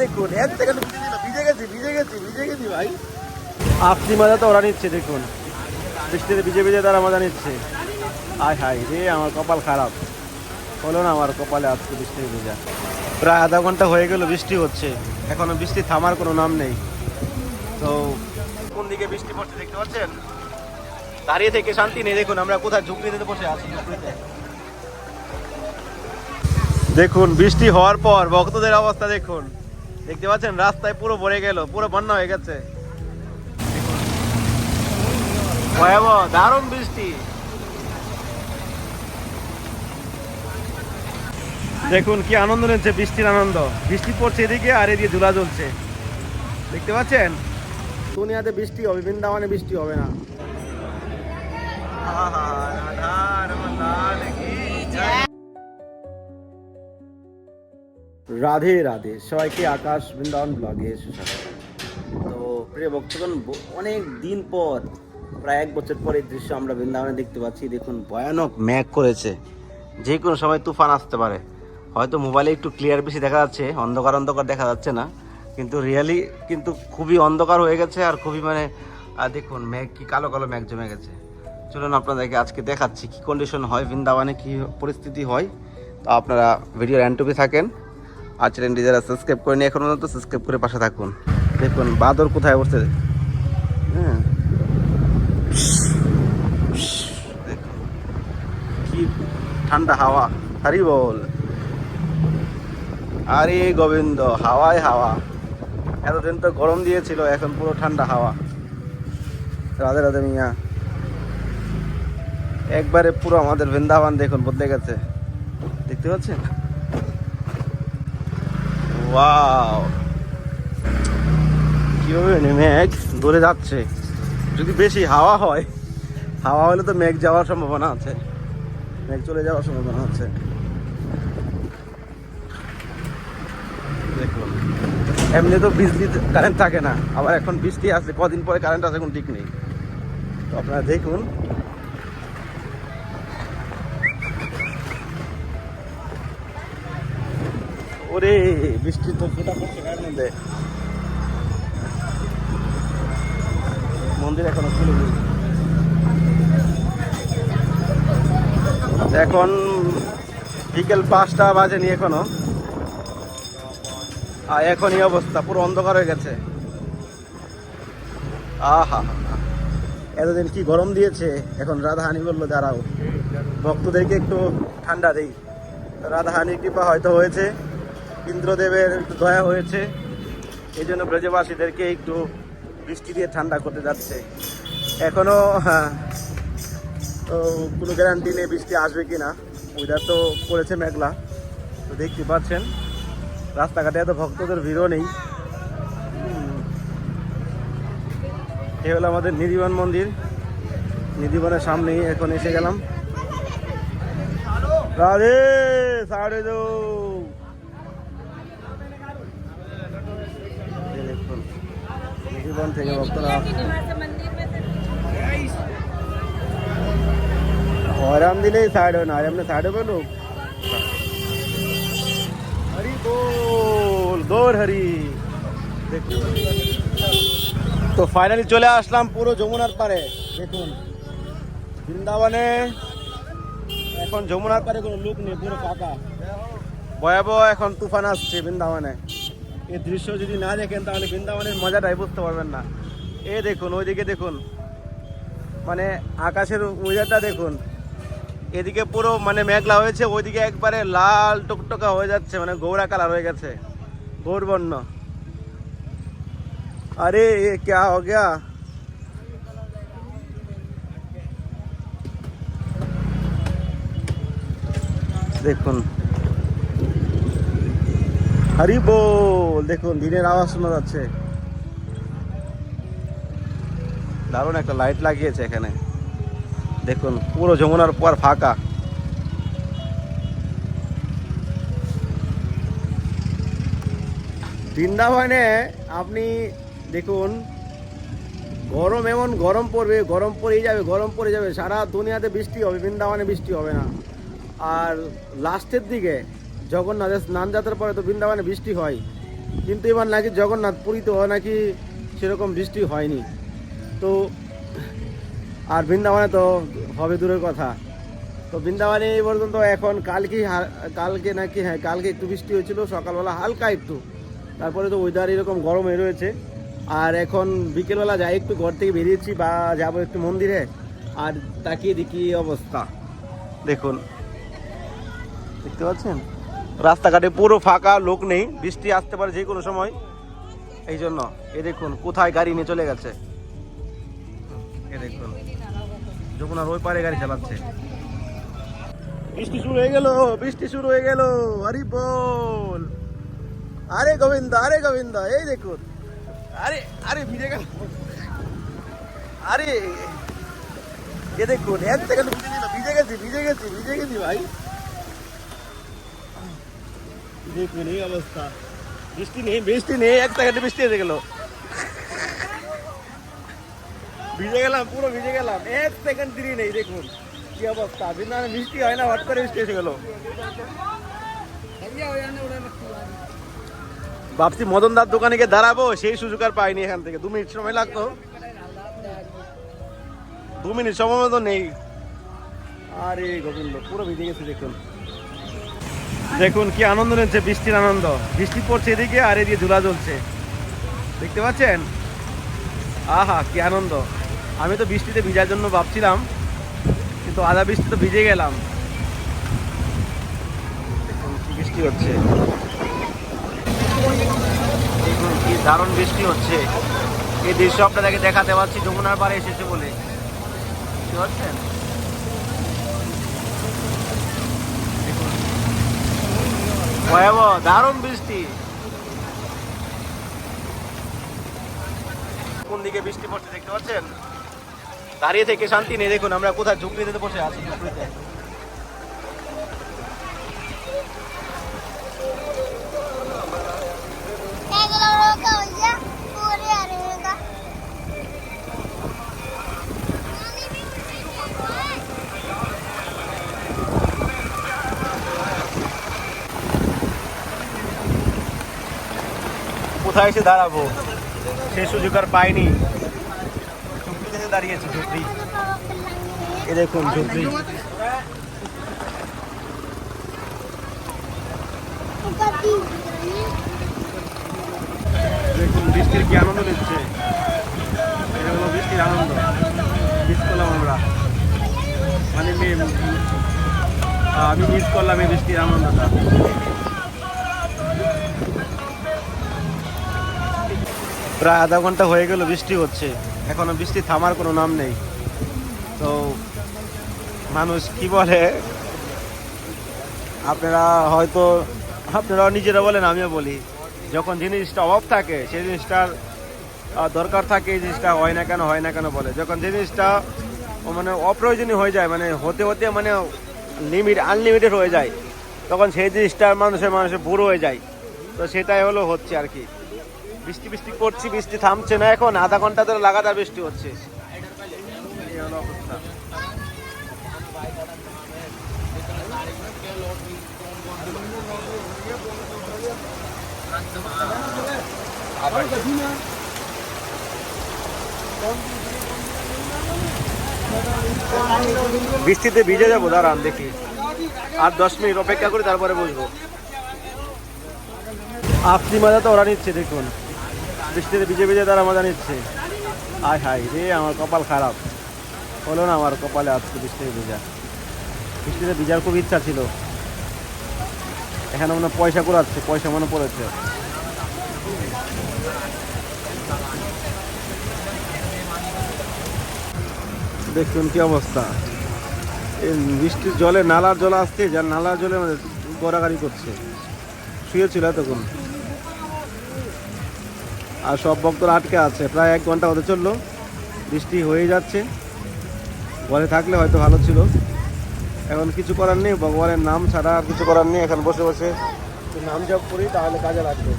দেখুন ভিজে ভিজে গেছি ভিজে গেছি ভিজে গেছি ভাই। আপনি মজা তো ওরা নিচ্ছে, দেখুন। বৃষ্টিতে ভিজে ভিজে তারা মজা নিচ্ছে। আয় হাই রে, আমার কপাল খারাপ। হলো না আমার কপালে আজকে বৃষ্টি ভেজা। প্রায় আধা ঘণ্টা হয়ে গেল বৃষ্টি হচ্ছে। এখনও বৃষ্টি থামার কোনো নাম নেই। তো, কোন দিকে বৃষ্টি পড়ছে দেখতে পাচ্ছেন? দাঁড়িয়ে থেকে শান্তি নেই। দেখুন, আমরা কোথায় ঝুঁকড়িতে বসে আছি দেখুন, বৃষ্টি হওয়ার পর ভক্তদের অবস্থা দেখুন। দেখতে পাচ্ছেন রাস্তায় পুরো ভরে গেল পুরো বন্যা হয়ে গেছে ভয়াবহ দারুণ বৃষ্টি দেখুন কি আনন্দ নিচ্ছে বৃষ্টির আনন্দ বৃষ্টি পড়ছে এদিকে আর এদিকে ঝুলা জ্বলছে দেখতে পাচ্ছেন দুনিয়াতে বৃষ্টি হবে বৃন্দাবনে বৃষ্টি হবে না আহা, রাধারমণ রাধে রাধে। সবাইকে আকাশ বৃন্দাবন ব্লগে সুস্বাগত। তো প্রিয় ভক্তগণ অনেক দিন পর, প্রায় এক বছর পর এই দৃশ্য আমরা বৃন্দাবনে দেখতে পাচ্ছি। দেখুন, ভয়ানক ম্যাগ করেছে। যে কোনো সময় তুফান আসতে পারে। হয়তো মোবাইলে একটু ক্লিয়ার বেশি দেখা যাচ্ছে, অন্ধকার অন্ধকার দেখা যাচ্ছে না। কিন্তু রিয়ালি কিন্তু খুবই অন্ধকার হয়ে গেছে আর খুবই মানে দেখুন, মেঘ কি কালো কালো মেঘ জমে গেছে। চলুন আপনাদেরকে আজকে দেখাচ্ছি কি কন্ডিশন হয় বৃন্দাবনে, কি পরিস্থিতি হয়। তো আপনারা ভিডিওর অ্যান্টুপি থাকেন। আর চ্যানেলটি যারা সাবস্ক্রাইব করেনি, এখন পর্যন্ত সাবস্ক্রাইব করে পাশে থাকুন। দেখুন, বাদর কোথায় বসছে হ্যাঁ। কি ঠান্ডা হাওয়া। হারি বল। আরে গোবিন্দ, হাওয়ায় হাওয়া। এতদিন তো গরম দিয়েছিল, এখন পুরো ঠান্ডা হাওয়া। রাধে রাধে মিয়া। একবারে পুরো আমাদের বৃন্দাবন দেখুন, বদলে গেছে। দেখতে পাচ্ছেন? ওয়াও কীভাবে মেঘ দূরে যাচ্ছে। যদি বেশি হাওয়া হয়, হাওয়া হলে তো মেঘ যাওয়ার সম্ভাবনা আছে। মেঘ চলে যাওয়ার সম্ভাবনা আছে। দেখুন এমনি তো বিজলি কারেন্ট থাকে না। আবার এখন বৃষ্টি আসছে কদিন পরে কারেন্ট আছে এখন ঠিক নেই। তো আপনারা দেখুন ওরে, বৃষ্টি তো ফোটা পড়ছে গায়ের মধ্যে। মন্দির এখনও খুলেনি এখন বিকেল পাঁচটা বাজে বাজেনি এখনও। আর এখন এই অবস্থা, পুরো অন্ধকার হয়ে গেছে। আহা, এতদিন কি গরম দিয়েছে? এখন রাধাহানি বলল, দাঁড়াও, ভক্তদেরকে একটু ঠান্ডা দেই। রাধাহানির কৃপা হয়তো হয়েছে। ইন্দ্রদেবের দয়া হয়েছে। এই জন্য ব্রজবাসীদেরকে একটু বৃষ্টি দিয়ে ঠান্ডা করতে যাচ্ছে। এখনও হ্যাঁ, কোনো গ্যারান্টি নেই বৃষ্টি আসবে কি না ওইটা তো করেছে মেঘলা তো দেখতে পাচ্ছেন। রাস্তাঘাটে এত ভক্তদের ভিড়ও নেই। এ হলো আমাদের নিধিবন মন্দির। নিধিবনের সামনেই এখন এসে গেলাম। রাধে সাড়ে দো এই দেখুন, নিধিবন থেকে ভক্তরা হরাম দিলেই সাইড হয় না এমনি সাইড হবে লোক? হরি বল, দৌড় হরি। তো ফাইনালি চলে আসলাম পুরো যমুনার পারে দেখুন। বৃন্দাবনে এখন যমুনার পারে কোনো লোক নেই, পুরো ফাঁকা। ভয়াবহ এখন তুফান আসছে বৃন্দাবনে। এই দৃশ্য যদি না দেখেন, তাহলে বৃন্দাবনের মজাটাই বুঝতে পারবেন না। এ দেখুন, ওইদিকে দেখুন। মানে আকাশের ওয়েদারটা দেখুন। এদিকে পুরো মানে মেঘলা হয়েছে, ওইদিকে একবারে লাল টুকটকা হয়ে যাচ্ছে মানে গৌরা কালার হয়ে গেছে। গৌরবর্ণ। আরে, এ ক্যা হো গিয়া? দেখুন। হরি বল। দেখুন, দিনের আওয়াজ শোনা যাচ্ছে। দারুণ একটা লাইট লাগিয়েছে এখানে। দেখুন, পুরো যমুনার পর ফাঁকা। বৃন্দাবনে আপনি দেখুন, গরম এমন গরম পড়বে, গরম পড়েই যাবে, গরম পড়ে যাবে। সারা দুনিয়াতে বৃষ্টি হবে, বৃন্দাবনে বৃষ্টি হবে না। আর লাস্টের দিকে জগন্নাথের স্নান যাত্রার পরে তো বৃন্দাবনে বৃষ্টি হয়। কিন্তু এবার নাকি জগন্নাথ পুরীতেও নাকি সেরকম বৃষ্টি হয়নি। তো, আর বৃন্দাবনে তো হবে দূরের কথা। তো বৃন্দাবনে এই পর্যন্ত এখন কালকে কালকে নাকি হ্যাঁ কালকে একটু বৃষ্টি হয়েছিল, সকালবেলা হালকা একটু। তারপরে তো ওয়েদার এরকম গরম রয়েছে। আর এখন বিকেলবেলা যাই একটু ঘর থেকে বেরিয়েছি বা যাব একটু মন্দিরে। আর তাকিয়ে দেখি অবস্থা। দেখুন, দেখতে পাচ্ছেন? রাস্তাঘাটে পুরো ফাঁকা, লোক নেই, বৃষ্টি আসতে পারে যে কোনো সময়। এই জন্য, এ দেখুন, কোথায় গাড়ি নিয়ে চলে গেছে। এ দেখুন, যমুনার ওই পারে গাড়ি চালাচ্ছে। বৃষ্টি শুরু হয়ে গেল, বৃষ্টি শুরু হয়ে গেল হরি বল। আরে গোবিন্দ আরে গোবিন্দ, এই দেখুন। আরে আরে, ভিজে গেল। আরে, এ দেখুন, এক সেকেন্ড ভিজে গেছি ভিজে গেছি ভিজে গেছি ভাই। দেখুন, এই অবস্থা। বৃষ্টি নেই বৃষ্টি নেই, এক বৃষ্টি গেল। ভিজে গেলাম, পুরো ভিজে গেলাম। এক সেকেন্ড নেই, দেখুন। কি অবস্থা? বৃষ্টি হয় না হট করে বৃষ্টি ভাবছি মদন দার দোকানে গিয়ে দাঁড়াবো, সেই সুযোগ আর পাইনি এখান থেকে। দু মিনিট সময় লাগতো। দু মিনিট সময় মতো নেই। আরে গোবিন্দ, পুরো ভিজে গেছে দেখুন। দেখুন কি আনন্দ নিচ্ছে, বৃষ্টির আনন্দ। বৃষ্টি পড়ছে এদিকে আর এদিকে ঝুলা জ্বলছে। দেখতে পাচ্ছেন? আহা, কি আনন্দ। আমি তো বৃষ্টিতে ভিজার জন্য ভাবছিলাম, কিন্তু আধা বৃষ্টি তো ভিজে গেলাম। বৃষ্টি হচ্ছে। দেখুন কি দারুণ বৃষ্টি হচ্ছে। এই দৃশ্য আপনাদেরকে দেখাতে পারছি যমুনার পাড়ে এসেছে বলে। বুঝতে পারছেন ভয়াবহ, দারুণ বৃষ্টি। কোন দিকে বৃষ্টি পড়ছে দেখতে পাচ্ছেন? দাঁড়িয়ে থেকে শান্তি নেই। দেখুন, আমরা কোথায় ঝুঁকড়িতে বসে আছি ঝুঁকড়িতে কোথায় এসে দাঁড়াবো? সে সুযোগ আর পাইনি। দাঁড়িয়েছি ঝুঁকড়ি এ দেখুন ঝুঁকড়ি দেখুন বৃষ্টির কি আনন্দ নিচ্ছে? এটা হলো বৃষ্টির আনন্দ। মিস করলাম আমরা। মানে আমি মিস করলাম এই বৃষ্টির আনন্দটা। প্রায় আধা ঘণ্টা হয়ে গেল বৃষ্টি হচ্ছে। এখনও বৃষ্টি থামার কোনো নাম নেই। তো মানুষ কি বলে? আপনারা হয়তো আপনারা নিজেরা বলেন, আমিও বলি। যখন জিনিসটা অভাব থাকে, সেই জিনিসটার দরকার থাকে, এই জিনিসটা হয় না কেন, হয় না কেন বলে। যখন জিনিসটা মানে অপ্রয়োজনীয় হয়ে যায় মানে হতে হতে মানে লিমিট আনলিমিটেড হয়ে যায়, তখন সেই জিনিসটা মানুষের মানুষের বুড়ো হয়ে যায়। তো সেটাই হলো হচ্ছে আর কি। বৃষ্টি বৃষ্টি করছি বৃষ্টি থামছে না এখন। আধা ঘণ্টা ধরে লাগাতার বৃষ্টি হচ্ছে। বৃষ্টিতে ভিজে যাব, দাঁড়ান দেখি। আর দশ মিনিট অপেক্ষা করি, তারপরে বসবো। আপনি মজা তো ওরা নিচ্ছে, দেখুন। বৃষ্টিতে ভিজে ভিজে তারা মজা নিচ্ছে। আয় হাই রে, আমার কপাল খারাপ। হলো না আমার কপালে আজকে বৃষ্টিতে ভিজা বৃষ্টিতে ভিজার খুব ইচ্ছা ছিল। এখানে মনে হয় পয়সা কুড়াচ্ছে, পয়সা মনে পড়েছে। দেখুন কি অবস্থা। বৃষ্টির জলে, নালার জল আসছে, যার নালার জলে আমাদের গড়াগাড়ি করছে। শুয়েছিল এতক্ষণ। আর সব ভক্তরা আটকে আছে। প্রায় এক ঘণ্টা হতে চলল। বৃষ্টি হয়ে যাচ্ছে। ঘরে থাকলে হয়তো ভালো ছিল। এখন কিছু করার নেই, ভগবানের নাম ছাড়া আর কিছু করার নেই। এখন বসে বসে নাম জপ করি, তাহলে কাজে লাগবে।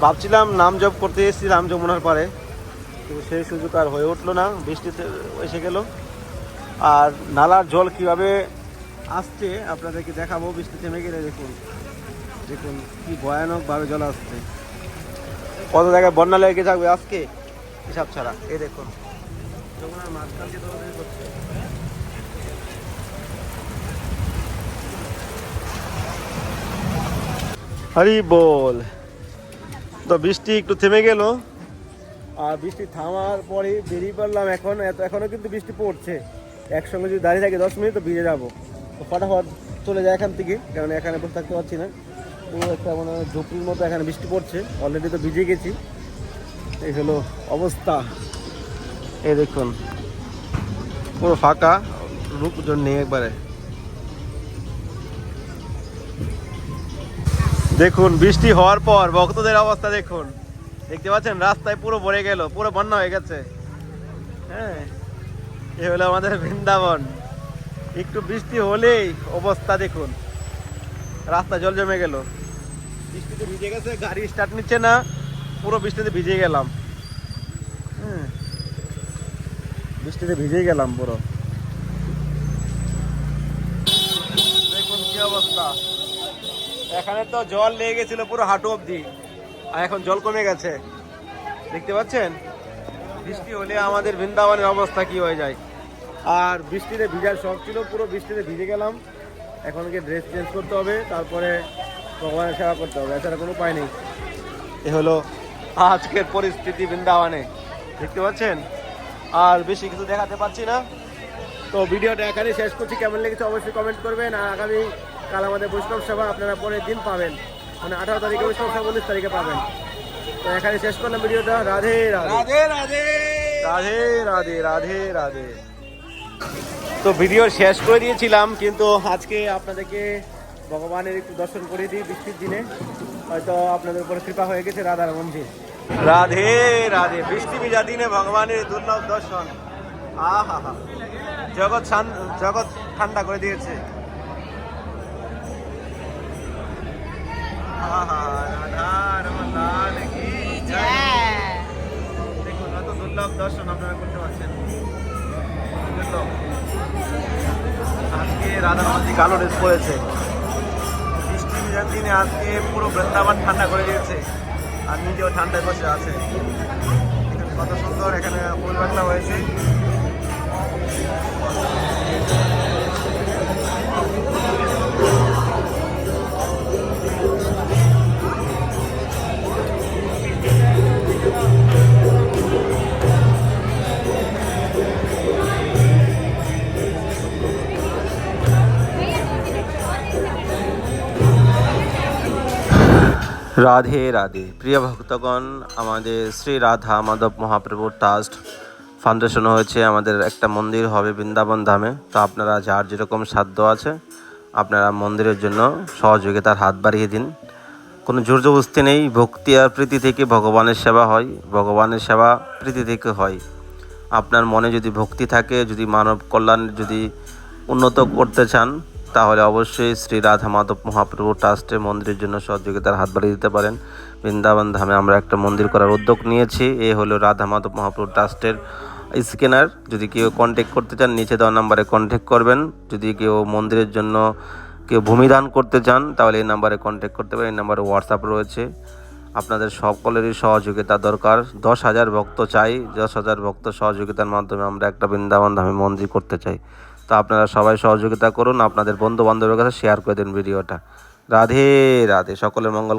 ভাবছিলাম নাম জপ করতে এসেছিলাম যমুনার পারে কিন্তু সেই সুযোগ আর হয়ে উঠল না। বৃষ্টিতে এসে গেল। আর নালার জল কীভাবে আসছে, আপনাদেরকে দেখাবো। বৃষ্টি থেমে গেলে দেখুন। দেখুন, কি ভয়ানকভাবে জল আসছে। কত জায়গায় বন্যা লেগে থাকবে আজকে? হিসাব ছাড়া। এই দেখুন। হরি বল। তো বৃষ্টি একটু থেমে গেল। আর বৃষ্টি থামার পরে বেরিয়ে পড়লাম এখন। এত এখনও কিন্তু বৃষ্টি পড়ছে। একসঙ্গে যদি দাঁড়িয়ে থাকি দশ মিনিট তো ভিজে যাব। তো ফটাফট চলে যায় এখান থেকে কারণ এখানে বসে থাকতে পারছি না। পুরো একটা মানে ঝুপড়ির মতো এখানে বৃষ্টি পড়ছে। অলরেডি তো ভিজে গেছি। এই হলো অবস্থা। এই দেখুন, পুরো ফাঁকা। রূপজন নেই একবারে। দেখুন, বৃষ্টি হওয়ার পর ভক্তদের অবস্থা দেখুন। দেখতে পাচ্ছেন, রাস্তায় পুরো ভরে গেল, পুরো বন্যা হয়ে গেছে। হ্যাঁ এ হলো আমাদের বৃন্দাবন। একটু বৃষ্টি হলেই অবস্থা দেখুন। রাস্তা জল জমে গেল। বৃষ্টিতে ভিজে গেছে, গাড়ি স্টার্ট নিচ্ছে না, পুরো বৃষ্টিতে ভিজে গেলাম। হ্যাঁ। বৃষ্টিতে ভিজে গেলাম পুরো। দেখুন কি অবস্থা। এখানে তো জল লেগে গেছিল পুরো হাঁটু অবধি, আর এখন জল কমে গেছে। দেখতে পাচ্ছেন? বৃষ্টি হলে আমাদের বৃন্দাবনের অবস্থা কি হয়ে যায়। আর বৃষ্টিতে ভিজার শখ ছিল, পুরো বৃষ্টিতে ভিজে গেলাম। এখন ড্রেস চেঞ্জ করতে হবে, তারপরে ভগবানের সেবা করতে হবে এছাড়া কোনো উপায় নেই। এ হলো আজকের পরিস্থিতি বৃন্দাবনে। দেখতে পাচ্ছেন? আর বেশি কিছু দেখাতে পাচ্ছি না। তো ভিডিওটা এখানে শেষ করছি। কেমন লেগেছে অবশ্যই কমেন্ট করবেন। আর আগামী কাল আমাদের বৈষ্ণব সভা আপনারা পরের দিন পাবেন। মানে আঠারো তারিখে বৈষ্ণব সভা উনিশ তারিখে পাবেন। তো এখানে শেষ করলাম ভিডিওটা। রাধে। রাধে রাধে। রাধে রাধে রাধে রাধে। তো ভিডিও শেষ করে দিয়েছিলাম কিন্তু আজকে আপনাদেরকে ভগবানের একটু দর্শন করে দিই বৃষ্টির দিনে। হয়তো আপনাদের উপরে কৃপা হয়ে গেছে রাধার মন্দির। রাধে রাধে। বৃষ্টি ভিজা দিনে ভগবানের দুর্লভ দর্শন। আহা, হা। জগৎ জগৎ ঠান্ডা করে দিয়েছে। দেখুন, এত দুর্লভ দর্শন আপনারা করতে পারছেন। আজকে রাধা মাঝি কালো ড্রেস ভিজার দিনে আজকে পুরো বৃন্দাবন ঠান্ডা করে দিয়েছে। আর নিজেও ঠান্ডায় বসে আছে। কত সুন্দর, এখানে ফুল হয়েছে। রাধে রাধে। প্রিয় ভক্তগণ, আমাদের শ্রী রাধা মাধব মহাপ্রভুর ট্রাস্ট ফাউন্ডেশন হয়েছে আমাদের একটা মন্দির হবে বৃন্দাবন ধামে। তো আপনারা যার যেরকম সাধ্য আছে, আপনারা মন্দিরের জন্য সহযোগিতার হাত বাড়িয়ে দিন। কোনো জোর জবস্তি নেই, ভক্তি আর প্রীতি থেকে ভগবানের সেবা হয়, ভগবানের সেবা প্রীতি থেকে হয়। আপনার মনে যদি ভক্তি থাকে, যদি মানব কল্যাণ যদি উন্নত করতে চান তাহলে অবশ্যই শ্রী রাধা মাধব মহাপ্রভু ট্রাস্টের মন্দিরের জন্য সহযোগিতার হাত বাড়িয়ে দিতে পারেন। বৃন্দাবন ধামে আমরা একটা মন্দির করার উদ্যোগ নিয়েছি। এ হলো রাধা মাধব মহাপ্রভু ট্রাস্টের স্ক্যানার। যদি কেউ কন্ট্যাক্ট করতে চান, নিচে দেওয়া নাম্বারে কন্ট্যাক্ট করবেন। যদি কেউ মন্দিরের জন্য কেউ ভূমিদান করতে চান, তাহলে এই নাম্বারে কন্ট্যাক্ট করতে পারেন। এই নাম্বারে হোয়াটসঅ্যাপ রয়েছে। আপনাদের সকলেরই সহযোগিতা দরকার। দশ হাজার ভক্ত চাই। দশ হাজার ভক্ত সহযোগিতার মাধ্যমে আমরা একটা বৃন্দাবন ধামে মন্দির করতে চাই। তো আপনারা সবাই সহযোগিতা করুন, আপনাদের বন্ধু বান্ধবের কাছে শেয়ার করে দিন ভিডিওটা। রাধে রাধে, সকলের মঙ্গল